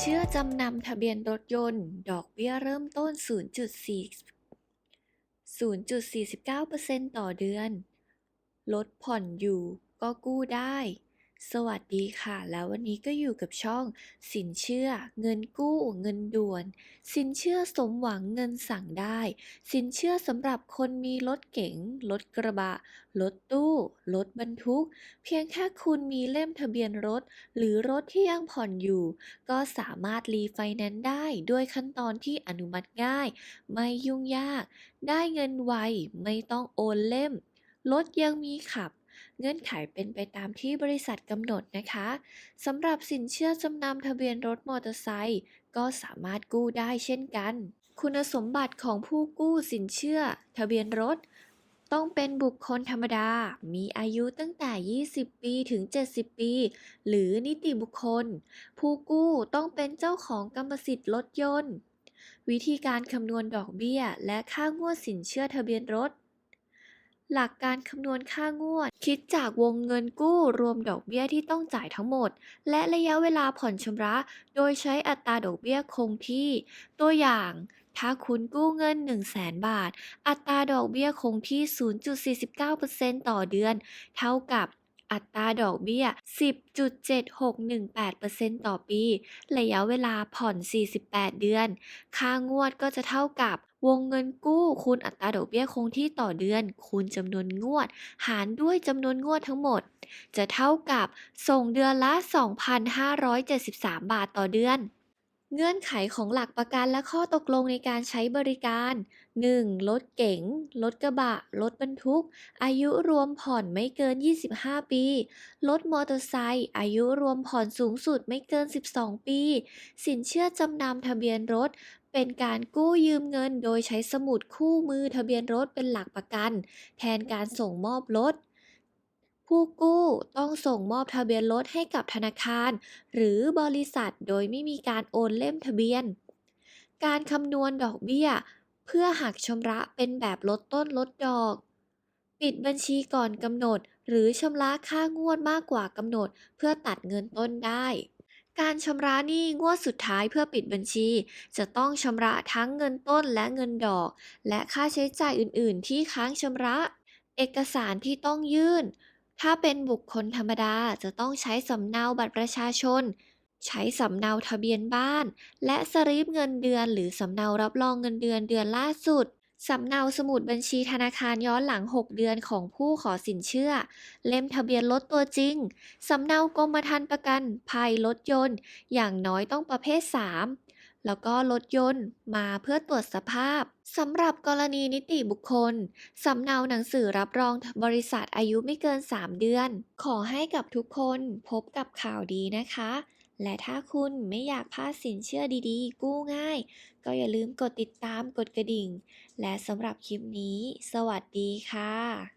เชื่อจำนำทะเบียนรถยนต์ ดอกเบี้ยเริ่มต้น 0.4 0.49%ต่อเดือน ลดผ่อนอยู่ก็กู้ได้ สวัสดีค่ะ แล้ววันนี้ก็อยู่กับช่อง สินเชื่อ เงินกู้เงินด่วน สินเชื่อสมหวังเงินสั่งได้ สินเชื่อสำหรับคนมีรถเก๋งรถกระบะรถตู้รถบรรทุก เพียงแค่คุณมีเล่มทะเบียนรถ หรือรถที่ยังผ่อนอยู่ ก็สามารถรีไฟแนนซ์ได้ด้วยขั้นตอนที่อนุมัติง่าย ไม่ยุ่งยาก ได้เงินไวไม่ต้องโอนเล่มรถยังมีขับ เงื่อนไขเป็นไปตามที่บริษัทกำหนดนะคะสำหรับสินเชื่อจำนำทะเบียนรถมอเตอร์ไซค์ก็สามารถกู้ได้เช่นกัน คุณสมบัติของผู้กู้สินเชื่อ ทะเบียนรถ ต้องเป็นบุคคลธรรมดา มีอายุตั้งแต่ 20 ปีถึง 70 ปี หรือนิติบุคคล ผู้กู้ต้องเป็นเจ้าของกรรมสิทธิ์รถยนต์ วิธีการคำนวณดอกเบี้ย และค่างวดสินเชื่อทะเบียนรถ หลักการคำนวณค่างวด คิดจากวงเงินกู้รวมดอกเบี้ยที่ต้องจ่ายทั้งหมด และระยะเวลาผ่อนชำระ โดยใช้อัตราดอกเบี้ยคงที่ ตัวอย่างถ้าคุณกู้เงิน 1 0 0 0 0แบาท อัตราดอกเบี้ยคงที่ 0.49%ต่อเดือน เท่ากับ อัตราดอกเบี้ย 10.7618%ต่อปี ระยะเวลาผ่อน 48 เดือน ค่างวดก็จะเท่ากับวงเงินกู้คูณอัตราดอกเบี้ยคงที่ต่อเดือน คูณจำนวนงวด หารด้วยจำนวนงวดทั้งหมด จะเท่ากับส่งเดือนละ 2,573 บาทต่อเดือน เงื่อนไขของหลักประกันและข้อตกลงในการใช้บริการ 1. รถเก๋ง รถกระบะ รถบรรทุก อายุรวมผ่อนไม่เกิน 25 ปี รถมอเตอร์ไซค์อายุรวมผ่อนสูงสุดไม่เกิน 12 ปี สินเชื่อจำนำทะเบียนรถ เป็นการกู้ยืมเงินโดยใช้สมุดคู่มือทะเบียนรถเป็นหลักประกัน แทนการส่งมอบรถ ผู้กู้ต้องส่งมอบทะเบียนรถให้กับธนาคาร หรือบริษัทโดยไม่มีการโอนเล่มทะเบียน การคำนวณดอกเบี้ย เพื่อหักชำระเป็นแบบลดต้นลดดอก ปิดบัญชีก่อนกำหนด หรือชำระค่างวดมากกว่ากำหนด เพื่อตัดเงินต้นได้ การชำระหนี้งวดสุดท้ายเพื่อปิดบัญชี จะต้องชำระทั้งเงินต้นและเงินดอก และค่าใช้จ่ายอื่น ๆ ที่ค้างชำระ เอกสารที่ต้องยื่น ถ้าเป็นบุคคลธรรมดาจะต้องใช้สำเนาบัตรประชาชน ใช้สำเนาทะเบียนบ้าน และสลิปเงินเดือน หรือสำเนารับรองเงินเดือนเดือนล่าสุดสำเนาสมุดบัญชีธนาคารย้อนหลัง 6 เดือนของผู้ขอสินเชื่อ เล่มทะเบียนรถตัวจริง สำเนากรมธรรม์ประกันภัยรถยนต์ อย่างน้อยต้องประเภท 3 แล้วก็รถยนต์มาเพื่อตรวจสภาพสำหรับกรณีนิติบุคคล สำเนาหนังสือรับรองบริษัทอายุไม่เกิน 3 เดือน ขอให้กับทุกคนพบกับข่าวดีนะคะ และถ้าคุณไม่อยากพลาดสินเชื่อดีๆ กู้ง่าย ก็อย่าลืมกดติดตามกดกระดิ่ง และสำหรับคลิปนี้ สวัสดีค่ะ